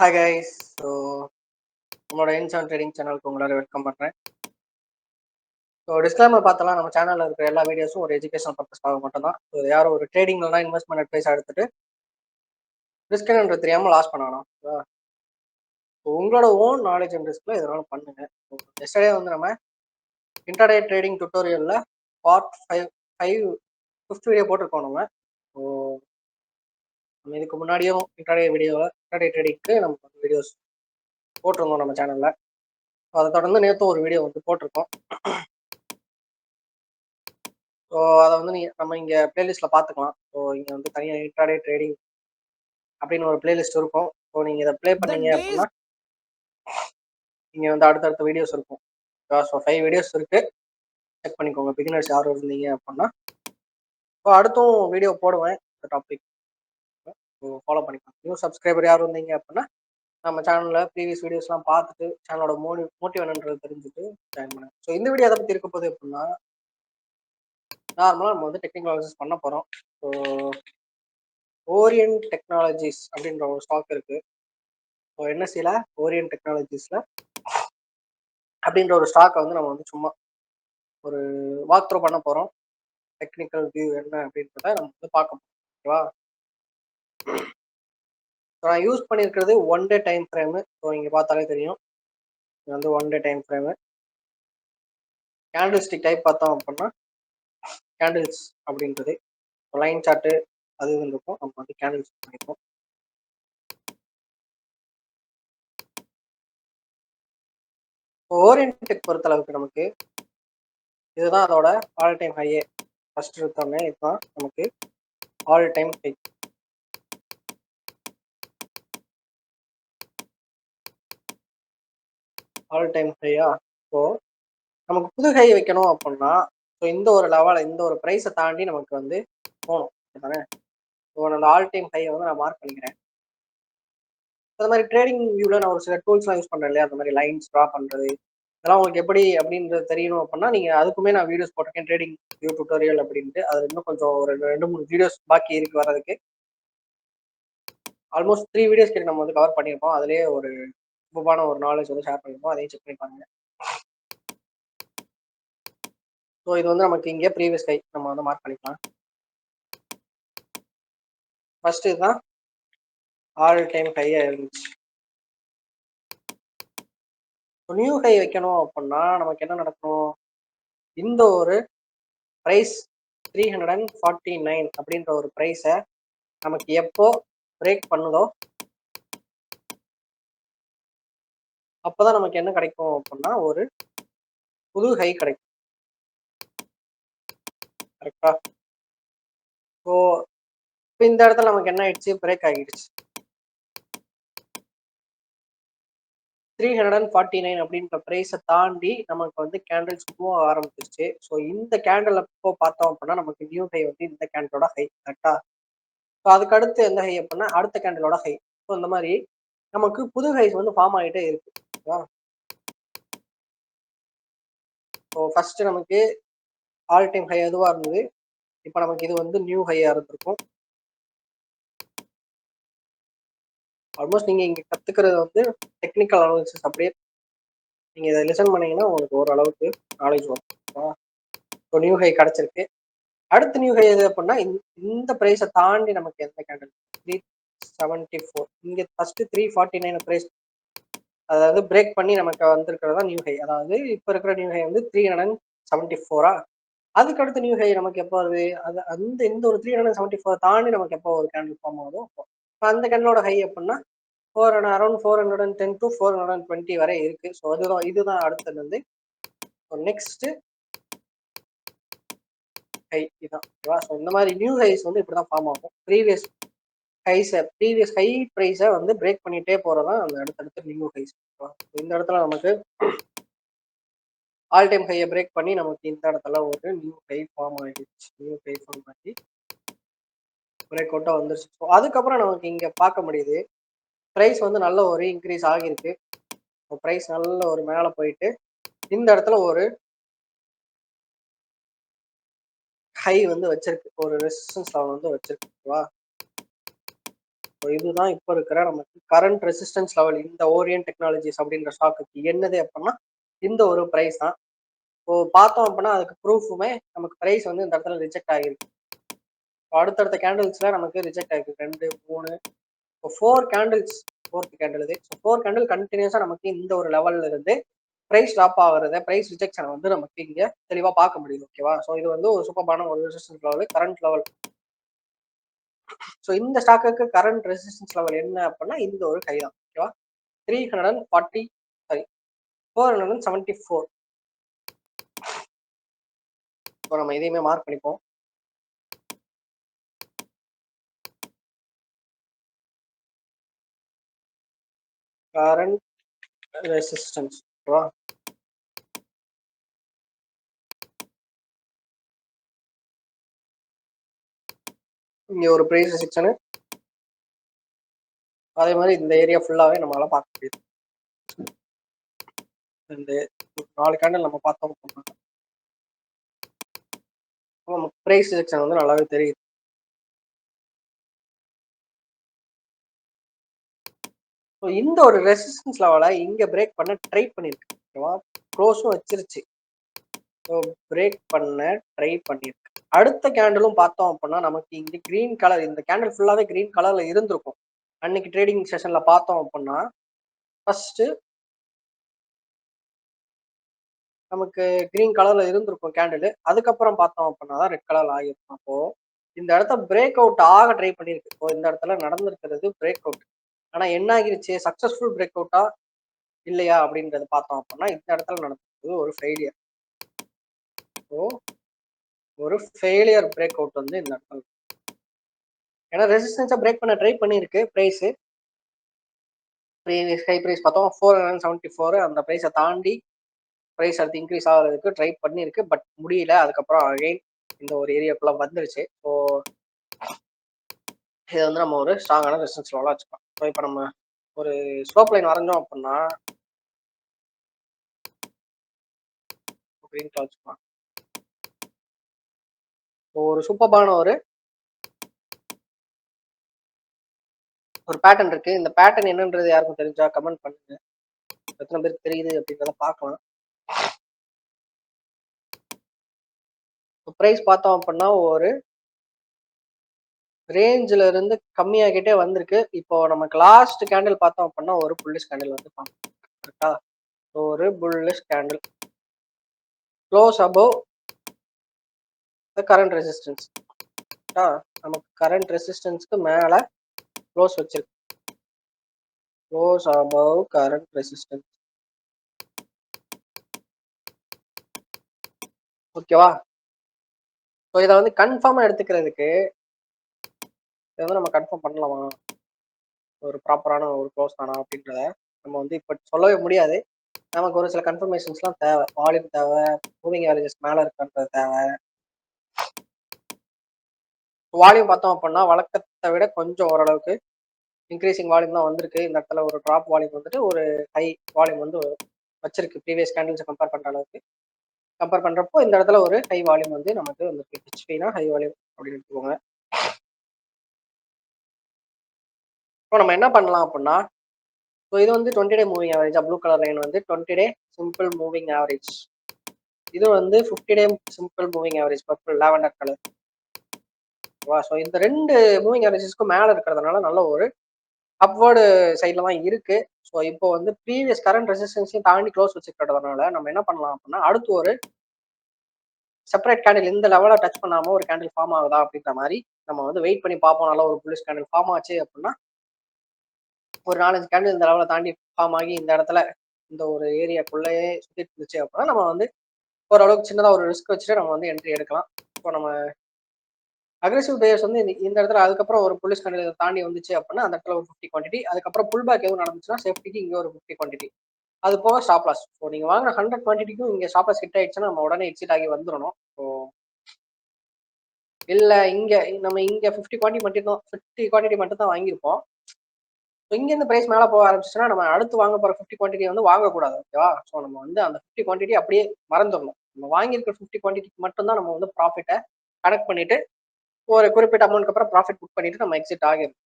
Hi guys so உங்களோட இன்சான் trading சேனலுக்கு உங்களால் வெல்கம் பண்ணுறேன் ஸோ டிஸ்க்ளைமர் பார்த்தலாம் நம்ம சேனலில் இருக்கிற எல்லா வீடியோஸும் ஒரு எஜுகேஷன் பர்பஸ்க்காக மட்டும்தான். ஸோ யாரும் ஒரு ட்ரேடிங்லாம் இன்வெஸ்ட்மெண்ட் அட்வைஸ் எடுத்துட்டு ரிஸ்க்ன்ற தெரியாமல் லாஸ் பண்ணணும் ஸோ உங்களோட ஓன் நாலேஜ் அண்ட் ரிஸ்கில் இதனால பண்ணுங்க. எஸ்டர்டே வந்து நம்ம intraday trading டுட்டோரியலில் part five five fifth video போட்டிருக்கோம் நம்ம. ஸோ நம்ம இதுக்கு முன்னாடியும் இன்டர்டே வீடியோவில் இன்டர்டே ட்ரேடிங்க்கு நம்ம வீடியோஸ் போட்டிருந்தோம் நம்ம சேனலில் அதை தொடர்ந்து நேற்று ஒரு வீடியோ வந்து போட்டிருக்கோம். ஸோ அதை வந்து நீ நம்ம இங்கே பிளேலிஸ்ட்டில் பார்த்துக்கலாம். ஸோ இங்கே வந்து தனியாக இன்ட்ராடே ட்ரேடிங் அப்படின்னு ஒரு பிளேலிஸ்ட் இருக்கும். ஸோ நீங்கள் இதை ப்ளே பண்ணீங்க அப்படின்னா இங்கே வந்து அடுத்தடுத்த வீடியோஸ் இருக்கும். ஸோ ஃபைவ் வீடியோஸ் இருக்குது செக் பண்ணிக்கோங்க. பிகினர்ஸ் யாரும் இருந்தீங்க அப்படின்னா. ஸோ அடுத்தும் வீடியோ போடுவேன். இந்த டாபிக் ஸோ ஃபாலோ பண்ணிக்கலாம் நியூ சப்ஸ்கிரைபர் யாரும் இருந்தீங்க அப்படின்னா நம்ம சேனலில் ப்ரீவியஸ் வீடியோஸ்லாம் பார்த்துட்டு சேனலோட மோடி மோட்டிவ் என்னன்றது தெரிஞ்சுட்டு ஜாயின் பண்ணுங்க. ஸோ இந்த வீடியோ அதை பற்றி இருக்க போகுது அப்படின்னா நார்மலாக நம்ம வந்து டெக்னிக்கல் அனாலிசிஸ் பண்ண போகிறோம் ஸோ ஓரியன் டெக்னாலஜிஸ் அப்படின்ற ஒரு ஸ்டாக் இருக்கு. ஸோ என்எஸ்சியில் ஓரியன் டெக்னாலஜிஸில் அப்படின்ற ஒரு ஸ்டாக்கை வந்து நம்ம வந்து சும்மா ஒரு வாக் த்ரூ பண்ண போகிறோம் டெக்னிக்கல் வியூ என்ன அப்படின்றத நம்ம வந்து பார்க்க போகிறோம் ஓகேவா நான் யூஸ் பண்ணியிருக்கிறது one day time frame so இங்கே பார்த்தாலே தெரியும். இது வந்து one day time frame candle stick type பார்த்தோம் அப்படின்னா கேண்டில்ஸ் அப்படின்றது. லைன் சார்ட்டு அது இது இருக்கும். நம்ம வந்து கேண்டில்ஸ் பண்ணிப்போம். ஓரியன்டெக் பொறுத்தளவுக்கு நமக்கு இதுதான் அதோட ஆல் டைம் ஹையே ஃபர்ஸ்ட் எடுத்தோடனே இதுதான் நமக்கு all time high all time ஹையா ஸோ நமக்கு புது ஹை வைக்கணும் அப்படின்னா ஸோ இந்த ஒரு லெவலை இந்த ஒரு ப்ரைஸை தாண்டி நமக்கு வந்து போகணும். தானே ஸோ அந்த ஆல் டைம் ஹையை வந்து நான் மார்க் பண்ணிக்கிறேன். அது மாதிரி ட்ரேடிங் வியூவில் நான் ஒரு சில டூல்ஸ்லாம் யூஸ் பண்ணுறேன் இல்லையா? அந்த மாதிரி லைன்ஸ் ட்ரா பண்ணுறது இதெல்லாம் உங்களுக்கு எப்படி அப்படின்றது தெரியணும் அப்படின்னா நீங்கள் அதுக்குமே நான் வீடியோஸ் போட்டிருக்கேன் ட்ரேடிங் வியூ டுட்டோரியல் அப்படின்ட்டு. அது இன்னும் கொஞ்சம் ஒரு ரெண்டு மூணு வீடியோஸ் பாக்கி இருக்கு வர்றதுக்கு. ஆல்மோஸ்ட் த்ரீ வீடியோஸ் கிட்ட நம்ம வந்து கவர் பண்ணியிருப்போம் அதுலேயே ஒரு சூப்பரான ஒரு நாலேஜ் வந்து ஷேர் பண்ணியிருப்போம் அதையும் செக் பண்ணி பாருங்க. ஸோ இது வந்து நமக்கு இங்கே ப்ரீவியஸ் கை நம்ம வந்து மார்க் பண்ணிக்கலாம். ஃபர்ஸ்ட் இதுதான் ஆல் டைம் ஹையாக இருந்துச்சு. நியூ ஹை வைக்கணும் அப்படின்னா நமக்கு என்ன நடக்கும்? இந்த ஒரு price three hundred and forty nine அப்படின்ற ஒரு ப்ரைஸை நமக்கு எப்போ பிரேக் பண்ணுதோ அப்போதான் நமக்கு என்ன கிடைக்கும் அப்படின்னா ஒரு புது ஹை கிடைக்கும். கரெக்டா ஸோ இப்போ இந்த இடத்துல நமக்கு என்ன ஆயிடுச்சு? பிரேக் ஆகிடுச்சு. Three hundred and forty nine அப்படின்ற ப்ரைஸை தாண்டி நமக்கு வந்து கேண்டில்ஸ் மூவ் ஆரம்பிச்சிருச்சு. ஸோ இந்த கேண்டில் இப்போ பார்த்தோம் அப்படின்னா நமக்கு நியூ ஹை வந்து இந்த கேண்டலோட ஹை கரெக்டா ஸோ அதுக்கு அடுத்து எந்த ஹை அப்படின்னா அடுத்த கேண்டலோட ஹை ஸோ இந்த மாதிரி நமக்கு புது ஹைஸ் வந்து ஃபார்ம் ஆகிட்டே இருக்கு. ஓகேவா ஸோ ஃபஸ்ட்டு நமக்கு ஆல் டைம் ஹை எதுவாக இருந்தது? இப்போ நமக்கு இது வந்து நியூ ஹையாக இருந்திருக்கும். ஆல்மோஸ்ட் நீங்கள் இங்கே கற்றுக்கிறது வந்து டெக்னிக்கல் அனாலிசிஸ் அப்படியே நீங்கள் இதை லிசன் பண்ணீங்கன்னா உங்களுக்கு ஓரளவுக்கு நாலேஜ் வரும். ஸோ நியூ ஹை கிடச்சிருக்கு. அடுத்த நியூ ஹை எது அப்படின்னா இந்த ப்ரைஸை தாண்டி நமக்கு எந்த கேண்டல் த்ரீ செவன்ட்டி ஃபோர் இங்கே first three forty nine price அதாவது பிரேக் பண்ணி நமக்கு வந்திருக்கிறதா நியூ ஹை அதாவது இப்போ இருக்கிற நியூ ஹை வந்து த்ரீ ஹண்ட்ரட் செவன்ட்டி ஃபோரா அதுக்கு அடுத்த நியூ ஹை நமக்கு எப்போ வருது? அது அந்த இந்த ஒரு த்ரீ ஹண்ட்ரட் செவன்ட்டி ஃபோர் தாண்டி நமக்கு எப்போ ஒரு கேண்டில் ஃபார்ம் ஆகுதோ அந்த கேண்டலோட ஹை எப்படின்னா four hundred around four hundred and ten to four hundred and twenty வரை இருக்கு. ஸோ அதுதான் இதுதான் அடுத்தது வந்து. நெக்ஸ்ட் ஹை இதுதான் ஓகேவா ஸோ இந்த மாதிரி நியூ ஹைஸ் வந்து இப்படி தான் ஃபார்ம் ஆகும். ப்ரீவியஸ் ஹைஸை ப்ரீவியஸ் ஹை ப்ரைஸை வந்து பிரேக் பண்ணிகிட்டே போகிறதான் அந்த அடுத்தடுத்த நியூ ஹைஸ் இந்த இடத்துல நமக்கு ஆல் டைம் ஹையை பிரேக் பண்ணி நமக்கு இந்த இடத்துல ஒரு நியூ ஹை ஃபார்ம் ஆகிடுச்சு நியூ ஹை ஃபார்ம் ஆகி பிரேக் அவுட்டாக வந்துருச்சு. ஸோ அதுக்கப்புறம் நமக்கு இங்கே பார்க்க முடியுது. ப்ரைஸ் வந்து நல்ல ஒரு இன்க்ரீஸ் ஆகியிருக்கு. ப்ரைஸ் நல்ல ஒரு மேலே போயிட்டு இந்த இடத்துல ஒரு ஹை வந்து வச்சிருக்கு. ஒரு ரெசிஸ்டன்ஸ் லெவல் வந்து வச்சிருக்கு. இதுதான் இப்போ இருக்கிற நமக்கு கரண்ட் ரெசிஸ்டன்ஸ் லெவல் இந்த ஓரியன் டெக்னாலஜிஸ் அப்படின்ற ஸ்டாக்குக்கு என்னது அப்படின்னா இந்த ஒரு ப்ரைஸ் தான். இப்போ பார்த்தோம் அப்படின்னா அதுக்கு ப்ரூஃபுமே நமக்கு ப்ரைஸ் வந்து இந்த இடத்துல ரிஜெக்ட் ஆகிருக்கு. அடுத்தடுத்த கேண்டில்ஸ்ல நமக்கு ரிஜெக்ட் ஆகிருக்கு. ரெண்டு மூணு. இப்போ ஃபோர் கேண்டில்ஸ் ஃபோர்த் கேண்டில் இது. ஸோ ஃபோர் கேண்டில் கண்டினியூஸாக நமக்கு இந்த ஒரு லெவல்ல இருந்து ப்ரைஸ் ட்ராப் ஆகிறத ப்ரைஸ் ரிஜெக்ஷனை வந்து நமக்கு இங்கே தெளிவாக பார்க்க முடியுது ஓகேவா ஸோ இது வந்து ஒரு சூப்பரான ஒரு resistance level current level so இந்த ஸ்டாக்குக்கு கரண்ட் ரெசிஸ்டன்ஸ் லெவல் என்ன அப்படின்னா இந்த ஒரு கை தான். ஓகேவா three hundred and forty sorry four hundred and seventy four இப்போ நம்ம இதையுமே மார்க் பண்ணிப்போம். கரண்ட் ரெசிஸ்டன்ஸ் ஓகேவா இங்க ஒரு ப்ரைஸ் செக்ஷனு அதே மாதிரி இந்த ஏரியா ஃபுல்லாவே நம்மளால பார்க்க முடியுது. ரெண்டு நாலு கேண்டில் நம்ம பார்த்தோம் அப்படின்னா. நமக்கு ப்ரைஸ் செக்ஷன் வந்து நல்லாவே தெரியுது. ஸோ இந்த ஒரு ரெசிஸ்டன்ஸ் லெவலை இங்கே பிரேக் பண்ண ட்ரை பண்ணியிருக்கேன் ஓகேவா க்ளோஸும் வச்சிருச்சு. ஸோ பிரேக் பண்ண ட்ரை பண்ணியிருக்கேன் அடுத்த கேண்டிலும் பார்த்தோம் அப்படின்னா நமக்கு இங்கே கிரீன் கலர் இந்த கேண்டில் ஃபுல்லாவே கிரீன் கலர்ல இருந்திருக்கும். அன்னைக்கு ட்ரேடிங் செஷன்ல பார்த்தோம் அப்படின்னா ஃபர்ஸ்ட் நமக்கு கிரீன் கலர்ல இருந்திருக்கும் கேண்டில் அதுக்கப்புறம் பார்த்தோம் அப்படின்னா தான் ரெட் கலர்ல ஆகிருக்கும். அப்போ இந்த இடத்த பிரேக் அவுட் ஆக ட்ரை பண்ணியிருக்கு. இப்போ இந்த இடத்துல நடந்திருக்கிறது பிரேக் அவுட் ஆனா என்ன ஆகிருச்சு சக்ஸஸ்ஃபுல் பிரேக் அவுட்டா இல்லையா அப்படின்றத பார்த்தோம் அப்படின்னா இந்த இடத்துல நடந்தது ஒரு ஃபெயிலியர் ஸோ ஒரு ஃபெயிலியர் பிரேக் அவுட் வந்து இந்த இடத்துல. ஏன்னா ரெசிஸ்டன்ஸை பிரேக் பண்ண ட்ரை பண்ணியிருக்கு ப்ரைஸு ப்ரீவியஸ் ஹை ப்ரைஸ் பார்த்தோம் ஃபோர் ஹண்ட்ரட் செவன்ட்டி ஃபோர் அந்த ப்ரைஸை தாண்டி ப்ரைஸ் அடுத்து இன்க்ரீஸ் ஆகிறதுக்கு ட்ரை பண்ணியிருக்கு பட் முடியல. அதுக்கப்புறம் அகைன் இந்த ஒரு ஏரியாக்குள்ளே வந்துருச்சு. ஸோ இதை வந்து நம்ம ஒரு ஸ்ட்ராங்கான ரெசிஸ்டன்ஸ் லெவலாக வச்சுக்கலாம் ஸோ இப்போ நம்ம ஒரு ஸ்லோப் லைன் வரைஞ்சோம் அப்படின்னா க்ரீன் வச்சுக்கலாம். ஒரு சூப்பர்பான ஒரு ஒரு பேட்டர்ன் இருக்கு. இந்த பேட்டர்ன் என்னன்றது யாருக்கும் தெரிஞ்சா கமெண்ட் பண்ணுங்க. எத்தனை பேருக்கு தெரியுது அப்படின்றத பார்க்கலாம். ப்ரைஸ் பார்த்தோம் அப்படின்னா ஒரு ரேஞ்சில் இருந்து கம்மியாகிட்டே வந்திருக்கு. இப்போ நமக்கு லாஸ்ட் கேண்டில் பார்த்தோம் அப்படின்னா ஒரு புல்லிஷ் கேண்டில் வந்து பார்க்கலாம். கரெக்டா ஒரு bullish candle close above current resistance கரெக்டா நமக்கு கரண்ட் ரெசிஸ்டன்ஸ்க்கு மேலே க்ளோஸ் வச்சிருக்கு க்ளோஸ் அபவ் கரண்ட் ரெசிஸ்டன்ஸ் ஓகேவா ஸோ இதை வந்து கன்ஃபார்மாக எடுத்துக்கிறதுக்கு இதை வந்து நம்ம கன்ஃபார்ம் பண்ணலாமா? ஒரு ப்ராப்பரான ஒரு க்ளோஸ் தானா அப்படின்றத நம்ம வந்து இப்போ சொல்லவே முடியாது. நமக்கு ஒரு சில கன்ஃபர்மேஷன்ஸ்லாம் தேவை. வால்யூம் தேவை மூவிங் ஆவரேஜஸ் மேலே இருக்கிறது தேவை. வால்யூம் பார்த்தோம் அப்படின்னா வழக்கத்தை விட கொஞ்சம் ஓரளவுக்கு இன்க்ரீசிங் வால்யூம் தான் வந்திருக்கு. இந்த இடத்துல ஒரு ட்ராப் வால்யூம் வந்துட்டு ஒரு ஹை வால்யூம் வந்து வச்சிருக்கு. ப்ரீவியஸ் கேண்டில்ஸை கம்பேர் பண்ணுற அளவுக்கு. கம்பேர் பண்ணுறப்போ இந்த இடத்துல ஒரு ஹை வால்யூம் வந்து நமக்கு வந்துருக்கு. ஹெச்பினா ஹை வால்யூம் அப்படின்னு எடுத்துக்கோங்க. இப்போ நம்ம என்ன பண்ணலாம் அப்படின்னா ஸோ இது வந்து twenty day moving average blue colour line வந்து twenty day simple moving average இது வந்து fifty day simple moving average purple lavender colour ஓகேவா ஸோ இந்த ரெண்டு மூவிங் ஆவரேஜஸ்க்கும் மேலே இருக்கிறதுனால நல்ல ஒரு அப்வர்டு சைடில் தான் இருக்கு. ஸோ இப்போ வந்து ப்ரீவியஸ் கரண்ட் ரெசிஸ்டன்ஸையும் தாண்டி க்ளோஸ் வச்சுக்கிறதுனால நம்ம என்ன பண்ணலாம் அப்படின்னா அடுத்து ஒரு செப்பரேட் கேண்டில் இந்த லெவலை டச் பண்ணாமல் ஒரு கேண்டில் ஃபார்ம் ஆகுதா அப்படின்ற மாதிரி நம்ம வந்து வெயிட் பண்ணி பார்ப்போம். நல்லா ஒரு புலிஸ் கேண்டில் ஃபார்ம் ஆச்சு அப்படின்னா ஒரு நாலஞ்சு கேண்டில் இந்த லெவலை தாண்டி ஃபார்ம் ஆகி இந்த இடத்துல இந்த ஒரு ஏரியாக்குள்ளேயே சுற்றிட்டு இருந்துச்சு அப்படின்னா நம்ம வந்து ஓரளவுக்கு சின்னதாக ஒரு ரிஸ்க் வச்சுட்டு நம்ம வந்து என்ட்ரி எடுக்கலாம். இப்போ நம்ம அக்ரெசிவ் பிளேயர்ஸ் வந்து இந்த இந்த இடத்துல அதுக்கப்புறம் ஒரு போலீஸ் கண்டில் தாண்டி வந்துச்சு அப்படின்னா அந்த இடத்துல ஒரு ஃபிஃப்டி குவான்டிட்டி அதுக்கப்புறம் புல் பேக் எதுவும் நடந்துச்சுன்னா சேஃப்டிக்கு இங்கே ஒரு ஃபிஃப்டி குவான்டிட்டி அது போக ஸ்டாப் லாஸ் ஸோ நீங்கள் வாங்கின ஹண்ட்ரட் குவான்டிட்டிக்கும் இங்கே ஸ்டாப் லாஸ் ஹிட் ஆயிடுச்சுன்னா நம்ம உடனே எக்ஸிட் ஆகி வந்துடணும். ஸோ இல்லை இங்கே நம்ம இங்கே ஃபிஃப்டி குவான்டிட்டி மட்டும் தான் ஃபிஃப்டி குவான்டிட்டி மட்டும் தான் வாங்கியிருப்போம். ஸோ இங்கேருந்து ப்ரைஸ் மேலே போக ஆரம்பிச்சுன்னா நம்ம அடுத்து வாங்க போகிற ஃபிஃப்டி குவான்டிட்டி வந்து வாங்கக்கூடாது ஓகேவா ஸோ நம்ம வந்து அந்த ஃபிஃப்டி குவான்டிட்டி அப்படியே மறந்துடணும். நம்ம வாங்கியிருக்க ஃபிஃப்டி குவான்டிட்டிக்கு மட்டும் தான் நம்ம வந்து ப்ராஃபிட்டை கனெக்ட் பண்ணிட்டு ஒரு குறிப்பிட்ட அமௌண்ட்க்கு அப்புறம் ப்ராஃபிட் புக் பண்ணிட்டு நம்ம எக்ஸிட் ஆகிடும்